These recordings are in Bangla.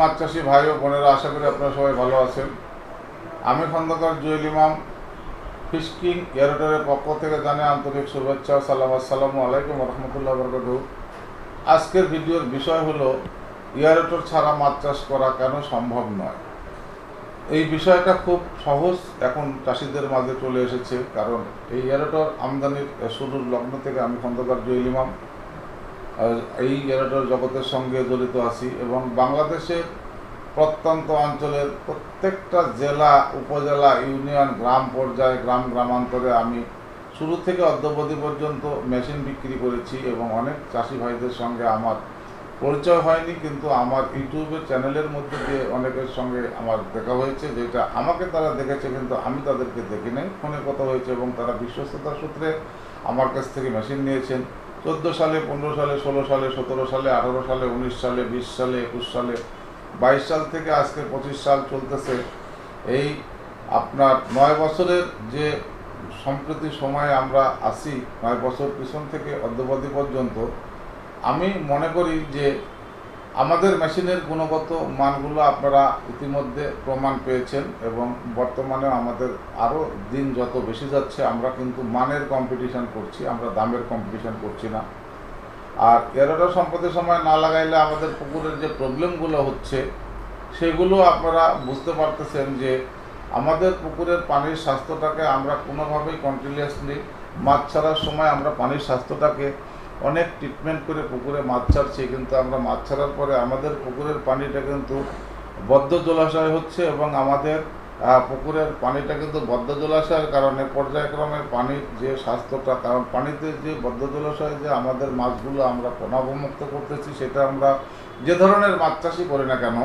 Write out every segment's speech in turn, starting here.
মাছ চাষি ভাই ও বোনেরা, আশা করি আপনারা সবাই ভালো আছেন। আমি খন্দকার জুয়েল ইমাম ফিশকিং এয়ারোটারের পক্ষ থেকে জানে আন্তরিক শুভেচ্ছা সালাম। আসসালামু আলাইকুম রহমতুল্লাহ বরকাতু আজকের ভিডিওর বিষয় হলো এয়ারোটর ছাড়া মাছ চাষ করা কেন সম্ভব নয়? এই বিষয়টা খুব সহজ এখন চাষিদের মাঝে চলে এসেছে, কারণ এই এয়ারোটর আমদানির শুরুর লগ্ন থেকে আমি খন্দকার জুয়েল ইমাম। এই এয়ারোটর জগতের সঙ্গে জড়িত আছি এবং বাংলাদেশের প্রত্যন্ত অঞ্চলের প্রত্যেকটা জেলা, উপজেলা, ইউনিয়ন, গ্রাম পর্যায়ে, গ্রাম গ্রামান্তরে আমি শুরু থেকে অদ্যবধি পর্যন্ত মেশিন বিক্রি করেছি এবং অনেক চাষি ভাইদের সঙ্গে আমার পরিচয় হয়নি, কিন্তু আমার ইউটিউবের চ্যানেলের মধ্যে দিয়ে অনেকের সঙ্গে আমার দেখা হয়েছে, যেটা আমাকে তারা দেখেছে, কিন্তু আমি তাদেরকে দেখি নাই। ফোনে কথা হয়েছে এবং তারা বিশ্বস্ততার সূত্রে আমার কাছ থেকে মেশিন নিয়েছেন। চোদ্দ সালে, পনেরো সালে, ষোলো সালে, সতেরো সালে, আঠারো সালে, উনিশ সালে, বিশ সালে, একুশ সালে, বাইশ সাল থেকে আজকে পঁচিশ সাল চলতেছে। এই আপনার নয় বছরের যে সম্প্রতি সময়ে আমরা আসি নয় বছর পিছন থেকে অদ্যবধি পর্যন্ত, আমি মনে করি যে আমাদের মেশিনের গুণগত মানগুলো আপনারা ইতিমধ্যে প্রমাণ পেয়েছেন এবং বর্তমানে আমাদের আরও দিন যত বেশি যাচ্ছে, আমরা কিন্তু মানের কম্পিটিশন করছি, আমরা দামের কম্পিটিশন করছি না। আর এরোটা সম্পদের সময় না লাগাইলে আমাদের পুকুরের যে প্রবলেমগুলো হচ্ছে, সেগুলো আপনারা বুঝতে পারতেছেন যে আমাদের পুকুরের পানির স্বাস্থ্যটাকে আমরা কোনোভাবেই কন্টিনিউয়াসলি মাছ ছাড়ার সময় আমরা পানির স্বাস্থ্যটাকে অনেক ট্রিটমেন্ট করে পুকুরে মাছ ছাড়ছি, কিন্তু আমরা মাছ ছাড়ার পরে আমাদের পুকুরের পানিটা কিন্তু বদ্ধ জলাশয় হচ্ছে এবং আমাদের পুকুরের পানিটা কিন্তু বদ্ধ জলাশয়ের কারণে পর্যায়ক্রমে পানির যে স্বাস্থ্যটা, কারণ পানিতে যে বদ্ধ জলাশয়ে যে আমাদের মাছগুলো আমরা পনাবমুক্ত করতেছি, সেটা আমরা যে ধরনের মাছ চাষই করি না কেন,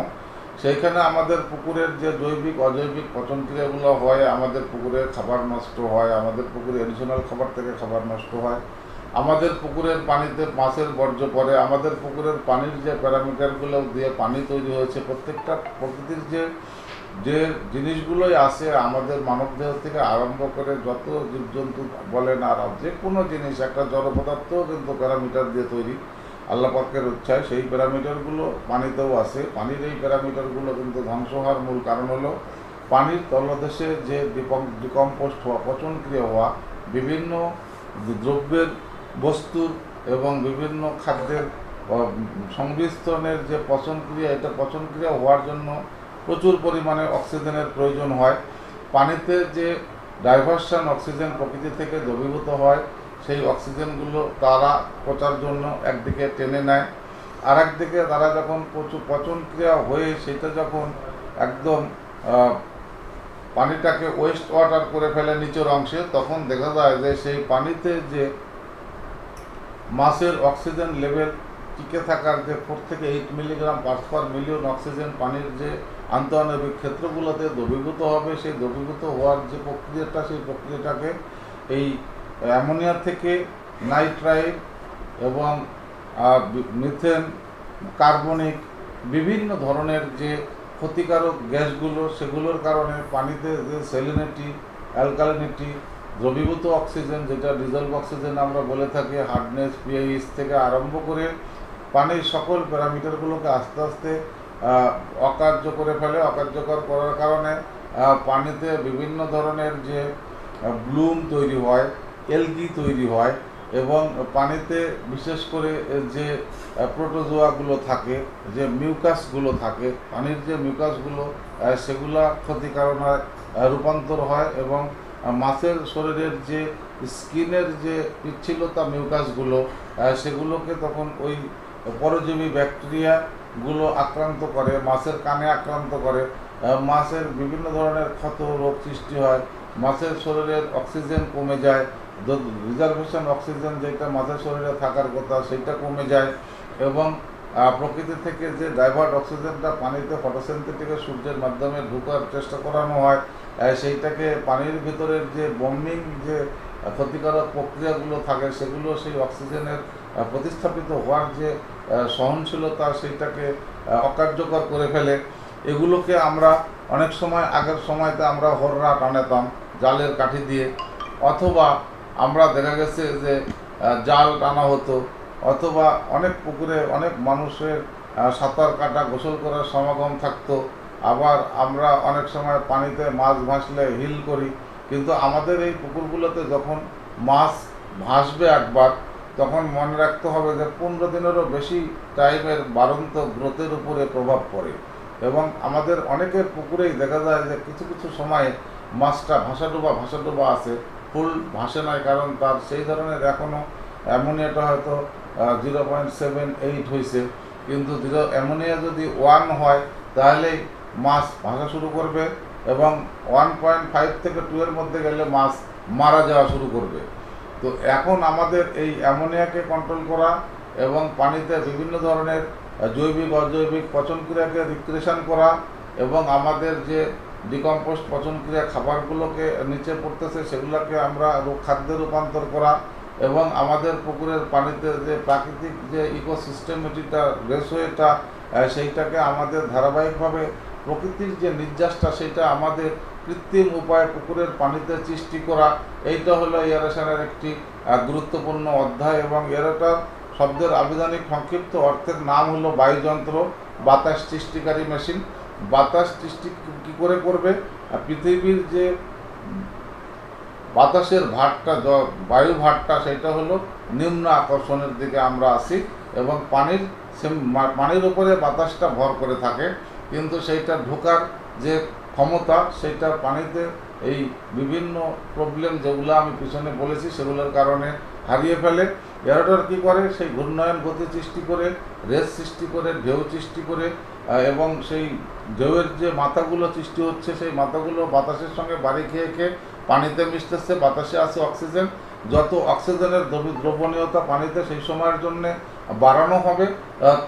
সেইখানে আমাদের পুকুরের যে জৈবিক, অজৈবিক পচন ক্রিয়াগুলো হয়, আমাদের পুকুরে খাবার নষ্ট হয়, আমাদের পুকুরে এডিশনাল খাবার থেকে খাবার নষ্ট হয়। আমাদের পুকুরের পানিতে মাছের বর্জ্য পড়ে, আমাদের পুকুরের পানির যে প্যারামিটারগুলো দিয়ে পানি তৈরি হয়েছে, প্রত্যেকটা, প্রকৃতির যে যে জিনিসগুলোই আছে আমাদের মানবদেহ থেকে আরম্ভ করে যত জীবজন্তু বলেন আর যে কোনো জিনিস, একটা জড় পদার্থও কিন্তু প্যারামিটার দিয়ে তৈরি। আল্লাহ পাকের ইচ্ছায় সেই প্যারামিটারগুলো পানিতেও আছে। পানির এই প্যারামিটারগুলো কিন্তু ধ্বংস হওয়ার মূল কারণ হলো পানির তলদেশে যে ডিকম্পোস্ট হওয়া, পচনক্রিয়া হওয়া, বিভিন্ন দ্রব্যের বস্তুর এবং বিভিন্ন খাদ্যের সংমিশ্রণের যে পচন ক্রিয়া, এটা পচন ক্রিয়া হওয়ার জন্য প্রচুর পরিমাণে অক্সিজেনের প্রয়োজন হয়। পানিতে যে ডাইভার্সন অক্সিজেন প্রকৃতি থেকে দ্রবীভূত হয়, সেই অক্সিজেনগুলো তারা পচার জন্য একদিকে টেনে নেয়। আর একদিকে তারা যখন প্রচুর পচন ক্রিয়া হয়ে সেটা যখন একদম পানিটাকে ওয়েস্ট ওয়াটার করে ফেলে নিচের অংশে, তখন দেখা যায় যে সেই পানিতে যে মাছের অক্সিজেন লেভেল টিকে থাকার যে ফোর থেকে eight milligram parts per million oxygen পানির যে আন্তঃআণবিক ক্ষেত্রগুলোতে দ্রবীভূত হবে, সেই দ্রবীভূত হওয়ার যে প্রক্রিয়াটা, সেই প্রক্রিয়াটাকে এই অ্যামোনিয়া থেকে নাইট্রাইড এবং মিথেন, কার্বনিক বিভিন্ন ধরনের যে ক্ষতিকারক গ্যাসগুলো, সেগুলোর কারণে পানিতে যে সেলিনিটি অ্যালকালিনিটি দ্রবীভূত অক্সিজেন যেটা ডিজলভ অক্সিজেন আমরা বলে থাকি হার্ডনেস পিএইচ থেকে আরম্ভ করে পানির সকল প্যারামিটারগুলোকে আস্তে আস্তে অকার্য করে ফেলে। অকার্যকর করার কারণে পানিতে বিভিন্ন ধরনের যে ব্লুম তৈরি হয় এলগি তৈরি হয় এবং পানিতে বিশেষ করে যে প্রোটোজোয়াগুলো থাকে যে মিউকাসগুলো থাকে পানির যে মিউকাসগুলো সেগুলা ক্ষতিকারণ আহ, রূপান্তর হয় এবং মাছের শরীরের যে স্কিনের যে পিচ্ছিলতা মিউকাসগুলো সেগুলোকে তখন ওই পরজীবী ব্যাকটেরিয়াগুলো আক্রান্ত করে, মাছের কানে আক্রান্ত করে। মাছের বিভিন্ন ধরনের ক্ষত রোগ সৃষ্টি হয়, মাছের শরীরের অক্সিজেন কমে যায়, রিজার্ভেশন অক্সিজেন যেটা মাছের শরীরে থাকার কথা সেটা কমে যায় এবং প্রকৃতি থেকে যে ডাইভার্ট অক্সিজেনটা পানিতে ফটোসিনথেটিকের সূর্যের মাধ্যমে ঢোকার চেষ্টা করানো হয় সেইটাকে পানির ভিতরের যে বম্বিং যে ক্ষতিকারক প্রক্রিয়াগুলো থাকে, সেগুলো সেই অক্সিজেনের প্রতিস্থাপিত হওয়ার যে সহনশীলতা, সেইটাকে অকার্যকর করে ফেলে। এগুলোকে আমরা অনেক সময়, আগের সময়তে আমরা হররা টানাতাম জালের কাঠি দিয়ে, অথবা আমরা দেখা গেছে যে জাল টানা হতো। অথবা অনেক পুকুরে অনেক মানুষের সাঁতার কাটা গোসল করার সমাগম থাকতো। আবার আমরা অনেক সময় পানিতে মাছ ভাসলে হিল করি। কিন্তু আমাদের এই পুকুরগুলোতে যখন মাছ ভাসবে একবার, তখন মনে রাখতে হবে যে পনেরো দিনেরও বেশি টাইমের বাড়ন্ত গ্রোথের উপরে প্রভাব পড়ে। এবং আমাদের অনেকের পুকুরেই দেখা যায় যে কিছু কিছু সময়ে মাছটা ভাসাডোবা ভাসাডোবা আছে। ফুল ভাসে নাই কারণ তার সেই ধরনের এখনও অ্যামোনিয়াটা হয়তো জিরো পয়েন্ট সেভেন এইট হয়েছে কিন্তু জিরো অ্যামোনিয়া যদি ওয়ান হয় তাহলেই মাছ ভাসা শুরু করবে এবং ওয়ান পয়েন্ট ফাইভ থেকে টু এর মধ্যে গেলে মাছ মারা যাওয়া শুরু করবে। তো এখন আমাদের এই অ্যামোনিয়াকে কন্ট্রোল করা এবং পানিতে বিভিন্ন ধরনের জৈবিক, অজৈবিক পচনক্রিয়াকে রিক্রিয়েশন করা এবং আমাদের যে ডিকম্পোস্ট পচনক্রিয়া খাবারগুলোকে নিচে পড়তেছে, সেগুলোকে আমরা খাদ্যে রূপান্তর করা এবং আমাদের পুকুরের পানিতে যে প্রাকৃতিক যে ইকোসিস্টেমিটিটা রেসওয়েটা সেইটাকে আমাদের ধারাবাহিকভাবে প্রকৃতির যে নির্যাসটা সেটা আমাদের কৃত্রিম উপায়ে পুকুরের পানিতে সৃষ্টি করা, এইটা হলো এয়ারেশনের একটি গুরুত্বপূর্ণ অধ্যায় এবং এরাটার শব্দের আবিধানিক সংক্ষিপ্ত অর্থের নাম হলো বায়ুযন্ত্র, বাতাস সৃষ্টিকারী মেশিন। বাতাস সৃষ্টি কী করে করবে? পৃথিবীর যে বাতাসের ভারটা বায়ু ভারটা সেটা হলো নিম্ন আকর্ষণের দিকে আমরা আসি এবং পানির পানির উপরে বাতাসটা ভর করে থাকে। কিন্তু সেইটা ঢোকার যে ক্ষমতা সেটা পানিতে এই বিভিন্ন প্রবলেম যেগুলো আমি পিছনে বলেছি, সেগুলোর কারণে হারিয়ে ফেলে। এরোটার কী করে? সেই ঘূর্ণায়ন গতি সৃষ্টি করে রেস সৃষ্টি করে, ঢেউ সৃষ্টি করে এবং সেই ঢেউয়ের যে মাথাগুলো সৃষ্টি হচ্ছে, সেই মাথাগুলো বাতাসের সঙ্গে বাড়ি খেয়ে খেয়ে পানিতে মিশতেছে, বাতাসে আছে অক্সিজেন। যত অক্সিজেনের দ্রবণীয়তা পানিতে সেই সময়ের জন্যে বাড়ানো হবে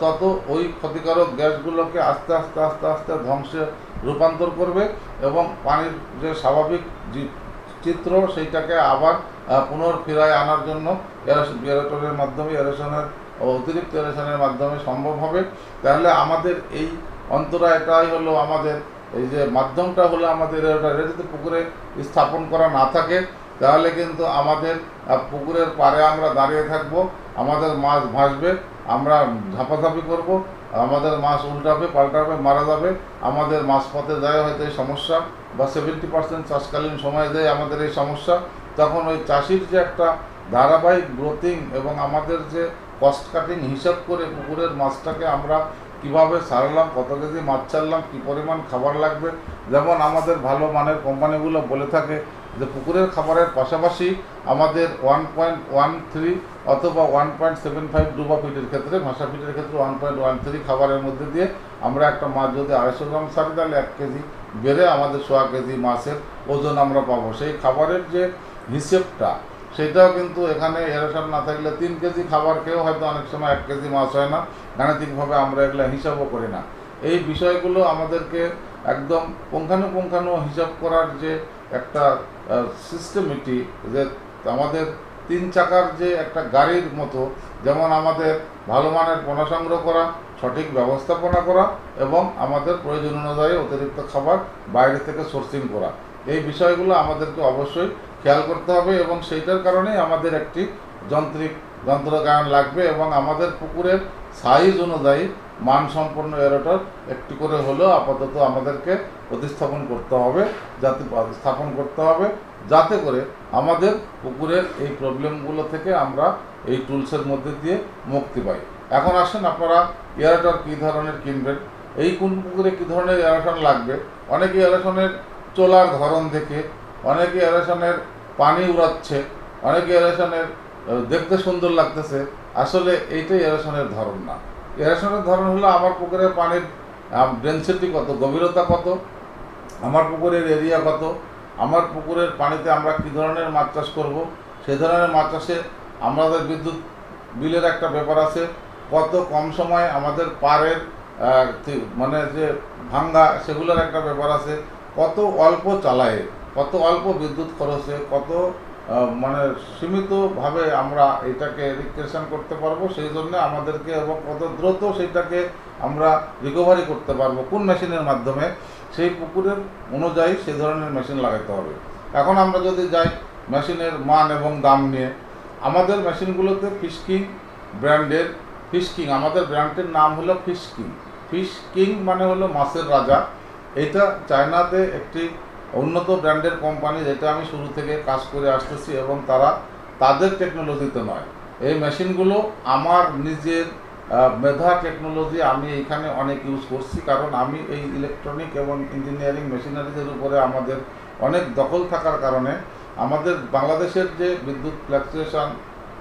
তত ওই ক্ষতিকারক গ্যাসগুলোকে আস্তে আস্তে আস্তে আস্তে ধ্বংসে রূপান্তর করবে এবং পানির যে স্বাভাবিক চিত্র সেইটাকে আবার পুনর্ফিরায় আনার জন্য এরেশনের মাধ্যমে এরেশনের অতিরিক্ত এরেশনের মাধ্যমে সম্ভব হবে। তাহলে আমাদের এই অন্তরায়টাই হলো আমাদের এই যে মাধ্যমটা হলো আমাদের যদি পুকুরে স্থাপন করা না থাকে, তাহলে কিন্তু আমাদের পুকুরের পাড়ে আমরা দাঁড়িয়ে থাকব, আমাদের মাছ ভাসবে, আমরা ঝাপাঝাপি করব, আমাদের মাছ উল্টাবে, পাল্টাবে, মারা যাবে, আমাদের মাছ পথে যায় হয়তো এই সমস্যা, বা সেভেন্টি পার্সেন্ট চাষকালীন সময় দেয় আমাদের এই সমস্যা, তখন ওই চাষির যে একটা ধারাবাহিক গ্রোথিং এবং আমাদের যে কস্ট কাটিং হিসাব করে পুকুরের মাছটাকে আমরা কীভাবে সারলাম, কত কেজি মাছ ছাড়লাম, কী পরিমাণ খাবার লাগবে? যেমন আমাদের ভালো মানের কোম্পানিগুলো বলে থাকে যে, পুকুরের খাবারের পাশাপাশি আমাদের ওয়ান পয়েন্ট ওয়ান থ্রি অথবা ওয়ান পয়েন্ট সেভেন ফাইভ ডুবা ফিটের ক্ষেত্রে ভাষা ফিটের ক্ষেত্রে ওয়ান পয়েন্ট ওয়ান থ্রি খাবারের মধ্যে দিয়ে আমরা একটা মাছ যদি আড়াইশো গ্রাম সারি তাহলে এক কেজি বেড়ে আমাদের সোয়া কেজি মাছের ওজন আমরা পাবো। সেই খাবারের যে হিসেবটা সেটাও কিন্তু এখানে এরেশন না থাকলে তিন কেজি খাবার খেয়েও হয়তো অনেক সময় এক কেজি মাছ হয় না। গাণিতিকভাবে আমরা এগুলো হিসাবও করি না। এই বিষয়গুলো আমাদেরকে একদম পুঙ্খানুপুঙ্খানু হিসাব করার যে একটা সিস্টেমিটি যে আমাদের তিন চাকার যে একটা গাড়ির মতো, যেমন আমাদের ভালো মানের পোনা সংগ্রহ করা, সঠিক ব্যবস্থাপনা করা এবং আমাদের প্রয়োজন অনুযায়ী অতিরিক্ত খাবার বাইরে থেকে সোর্সিং করা। এই বিষয়গুলো আমাদেরকে অবশ্যই খেয়াল করতে হবে এবং সেইটার কারণেই আমাদের একটি যন্ত্রিক যন্ত্রগায়ন লাগবে এবং আমাদের পুকুরের সাইজ অনুযায়ী মানসম্পন্ন এরোটার একটি করে হলেও আপাতত আমাদেরকে প্রতিস্থাপন করতে হবে যাতে স্থাপন করতে হবে, যাতে করে আমাদের পুকুরের এই প্রবলেমগুলো থেকে আমরা এই টুলসের মধ্যে দিয়ে মুক্তি পাই। এখন আসেন আপনারা এয়ারটর কী ধরনের কিনবেন? এই কোন পুকুরে কী ধরনের এয়ারেশন লাগবে? অনেকে এয়ারেশনের চলার ধরন দেখে, অনেকে এয়ারেশনের পানি উড়াচ্ছে অনেকে এয়ারেশনের আহ, দেখতে সুন্দর লাগতেছে। আসলে এইটাই এয়ারেশনের ধরন না। এয়ারেশনের ধরন হলো আমার পুকুরের পানির ডেন্সিটি কত গভীরতা কত আমার পুকুরের এরিয়া কত আমার পুকুরের পানিতে আমরা কী ধরনের মাছ চাষ করব সেই ধরনের মাছ চাষে আমাদের বিদ্যুৎ বিলের একটা ব্যাপার আছে কত কম সময় আমাদের পারের মানে যে ভাঙ্গা সেগুলোর একটা ব্যাপার আছে কত অল্প চালায়। কত অল্প বিদ্যুৎ খরচে, কত মানে সীমিতভাবে আমরা এটাকে রিক্রেশন করতে পারব, সেই জন্য আমাদেরকে এবং কত দ্রুত সেটাকে আমরা রিকভারি করতে পারব কোন মেশিনের মাধ্যমে, সেই পুকুরের অনুযায়ী সেই ধরনের মেশিন লাগাতে হবে। এখন আমরা যদি যাই মেশিনের মান এবং দাম নিয়ে, আমাদের মেশিনগুলোতে ফিশকিং ব্র্যান্ডের ফিশ কিং আমাদের ব্র্যান্ডের নাম হলো ফিশ কিং ফিশ কিং মানে হলো মাছের রাজা। এইটা চায়নাতে একটি উন্নত ব্র্যান্ডের কোম্পানি যেটা আমি শুরু থেকে কাজ করে আসতেছি এবং তারা তাদের টেকনোলজিতে নয়। এই মেশিনগুলো আমার নিজের মেধা টেকনোলজি আমি এখানে অনেক ইউজ করছি কারণ আমি এই ইলেকট্রনিক এবং ইঞ্জিনিয়ারিং মেশিনারিদের উপরে আমাদের অনেক দখল থাকার কারণে আমাদের বাংলাদেশের যে বিদ্যুৎ ফ্ল্যাকচুয়েশন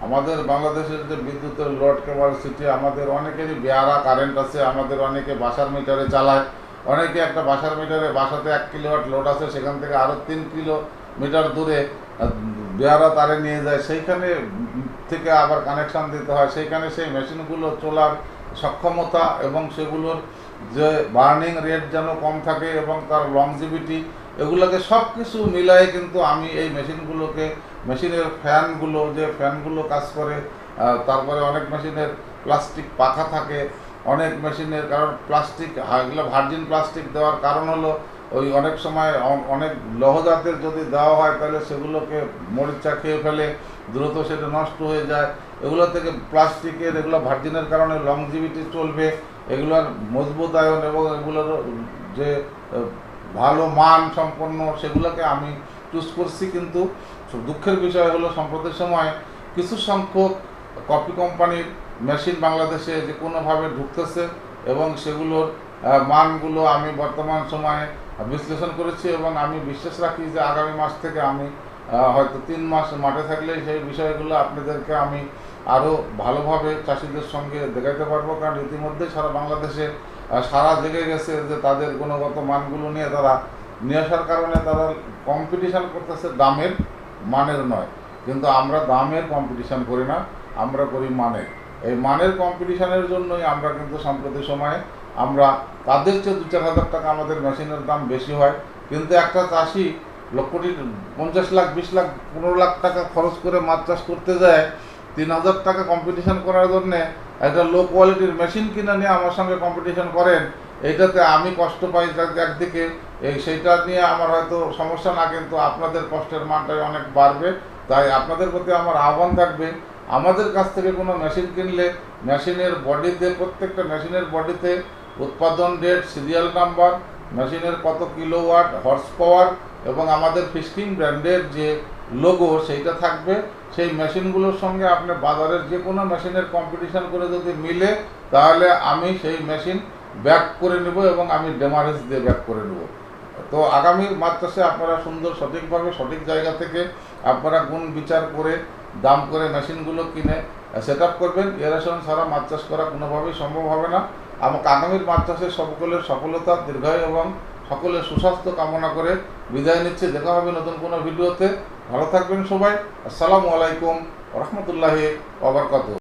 আমাদের বাংলাদেশের যে বিদ্যুতের লোড ক্যাপাসিটি আমাদের অনেকেরই বেয়ারা কারেন্ট আছে, আমাদের অনেকে বাসার মিটারে চালায়। অনেকে একটা বাসার মিটারে বাসাতে এক কিলোওয়াট লোড আছে সেখান থেকে আরও তিন কিলোমিটার দূরে আহ, বেয়ারা তারে নিয়ে যায়। সেইখানে থেকে আবার কানেকশান দিতে হয়। সেইখানে সেই মেশিনগুলো চলার সক্ষমতা এবং সেগুলোর যে বার্নিং রেট যেন কম থাকে এবং তার লংজিভিটি এগুলোকে সব কিছু মিলাই কিন্তু আমি এই মেশিনগুলোকে মেশিনের ফ্যানগুলো যে ফ্যানগুলো কাজ করে তারপরে অনেক মেশিনের প্লাস্টিক পাখা থাকে অনেক মেশিনের কারণ প্লাস্টিক এগুলো ভার্জিন প্লাস্টিক দেওয়ার কারণ হলো ওই অনেক সময় অনেক লহজাতের যদি দেওয়া হয় তাহলে সেগুলোকে মরিচা খেয়ে ফেলে, দ্রুত সেটা নষ্ট হয়ে যায়। এগুলো থেকে প্লাস্টিকের, এগুলো ভার্জিনের কারণে লংজিভিটি চলবে। এগুলোর মজবুতায়ন এবং এগুলোর যে ভালো মান সম্পন্ন সেগুলোকে আমি চুজ করছি কিন্তু দুঃখের বিষয় হলো সম্প্রতির সময় কিছু সংখ্যক কপি কোম্পানির মেশিন বাংলাদেশে যে কোনোভাবে ঢুকতেছে এবং সেগুলোর মানগুলো আমি বর্তমান সময়ে বিশ্লেষণ করেছি এবং আমি বিশ্বাস রাখি যে আগামী মাস থেকে আমি হয়তো তিন মাস মাঠে থাকলে সেই বিষয়গুলো আপনাদেরকে আমি আরও ভালোভাবে চাষিদের সঙ্গে দেখাইতে পারব। কারণ ইতিমধ্যে সারা বাংলাদেশে সারা জেগে গেছে যে তাদের গুণগত মানগুলো নিয়ে তারা নিয়ে আসার কারণে তারা কম্পিটিশান করতেছে দামের, মানের নয়। কিন্তু আমরা দামের কম্পিটিশান করি না, আমরা করি মানের। এই মানের কম্পিটিশনের জন্যই আমরা কিন্তু সাম্প্রতিক সময়ে আমরা তাদের চেয়ে দু চার হাজার টাকা আমাদের মেশিনের দাম বেশি হয়। কিন্তু একটা চাষি লক্ষ কোটি পঞ্চাশ লাখ, বিশ লাখ, পনেরো লাখ টাকা খরচ করে মাছ চাষ করতে যায়, তিন হাজার টাকা কম্পিটিশন করার জন্যে একটা লো কোয়ালিটির মেশিন কিনে নিয়ে আমার সঙ্গে কম্পিটিশন করেন, এইটাতে আমি কষ্ট পাই একদিকে। এই সেইটা নিয়ে আমার হয়তো সমস্যা না, কিন্তু আপনাদের কষ্টের মানটাই অনেক বাড়বে। তাই আপনাদের প্রতি আমার আহ্বান থাকবে আমাদের কাছ থেকে কোনো মেশিন কিনলে মেশিনের বডিতে প্রত্যেকটা মেশিনের বডিতে উৎপাদন ডেট সিরিয়াল নাম্বার মেশিনের কত কিলোওয়াট হর্স পাওয়ার এবং আমাদের ফিস্কিং ব্র্যান্ডের যে লোগো সেইটা থাকবে। সেই মেশিনগুলোর সঙ্গে আপনি বাজারের যে কোনো মেশিনের কম্পিটিশন করে যদি মিলে, তাহলে আমি সেই মেশিন ব্যাক করে নেব এবং আমি ডেমারেজ দিয়ে ব্যাক করে নেব। তো আগামী চাষে আপনারা সুন্দর সঠিকভাবে সঠিক জায়গা থেকে আপনারা গুণ বিচার করে দাম করে মেশিনগুলো কিনে সেট আপ করবেন। এরাশন ছাড়া মাছ চাষ করা কোনোভাবেই সম্ভব হবে না। আমাকে আগামীর মাছ চাষের সকলের সফলতা, দীর্ঘায়ু এবং সকলের সুস্বাস্থ্য কামনা করে বিদায় নিচ্ছে। দেখা হবে নতুন কোনো ভিডিওতে। ভালো থাকবেন সবাই। আসসালামু আলাইকুম রহমতুল্লাহি ওবরকাত